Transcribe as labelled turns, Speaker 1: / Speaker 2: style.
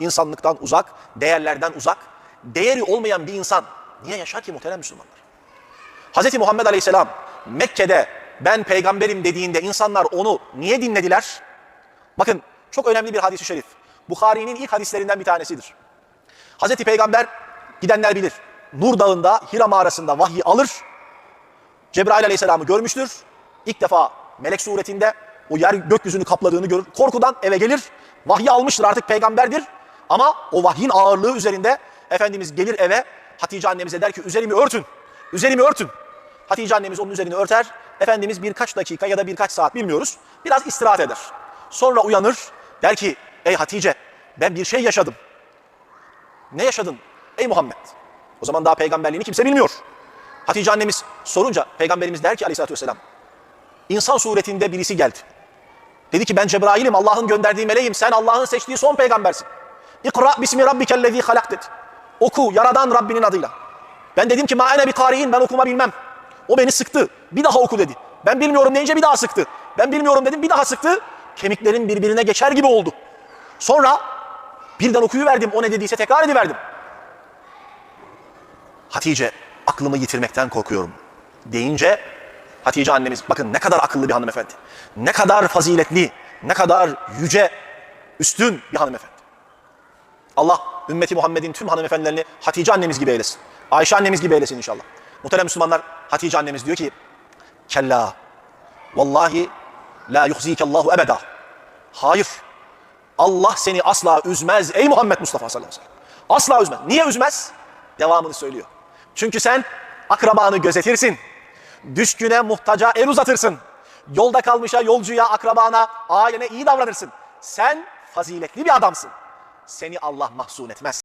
Speaker 1: insanlıktan uzak, değerlerden uzak, değeri olmayan bir insan niye yaşar ki muhterem Müslümanlar? Hz. Muhammed Aleyhisselam Mekke'de ben peygamberim dediğinde insanlar onu niye dinlediler? Bakın çok önemli bir hadis-i şerif. Bukhari'nin ilk hadislerinden bir tanesidir. Hz. Peygamber gidenler bilir. Nur Dağı'nda Hira mağarasında vahyi alır. Cebrail Aleyhisselam'ı görmüştür. İlk defa melek suretinde o yer gökyüzünü kapladığını görür. Korkudan eve gelir. Vahyi almıştır artık peygamberdir. Ama o vahyin ağırlığı üzerinde Efendimiz gelir eve. Hatice annemize der ki üzerimi örtün. Üzerimi örtün. Hatice annemiz onun üzerini örter. Efendimiz birkaç dakika ya da birkaç saat bilmiyoruz. Biraz istirahat eder. Sonra uyanır. Der ki ey Hatice ben bir şey yaşadım. Ne yaşadın ey Muhammed? O zaman daha peygamberliğini kimse bilmiyor. Hatice annemiz sorunca peygamberimiz der ki aleyhissalatü vesselam insan suretinde birisi geldi. Dedi ki ben Cebrail'im Allah'ın gönderdiği meleğim sen Allah'ın seçtiği son peygambersin. İkra bismi rabbikellezi halak dedi. Oku yaradan Rabbinin adıyla. Ben dedim ki ma ene bi kariyin ben okuma bilmem. O beni sıktı. Bir daha oku dedi. Ben bilmiyorum deyince bir daha sıktı. Ben bilmiyorum dedim bir daha sıktı. Kemiklerim birbirine geçer gibi oldu. Sonra birden okuyuverdim. O ne dediyse tekrar ediverdim. Hatice aklımı yitirmekten korkuyorum deyince Hatice annemiz bakın ne kadar akıllı bir hanımefendi. Ne kadar faziletli, ne kadar yüce, üstün bir hanımefendi. Allah ümmeti Muhammed'in tüm hanımefendilerini Hatice annemiz gibi eylesin. Ayşe annemiz gibi eylesin inşallah. Muhterem Müslümanlar Hatice annemiz diyor ki Kella vallahi la yuhzikallahu ebeda. Hayır. Allah seni asla üzmez ey Muhammed Mustafa sallallahu aleyhi ve sellem. Asla üzmez. Niye üzmez? Devamını söylüyor. Çünkü sen akrabanı gözetirsin. Düşküne, muhtaca el uzatırsın. Yolda kalmışa, yolcuya, akrabana, ailene iyi davranırsın. Sen faziletli bir adamsın. Seni Allah mahzun etmez.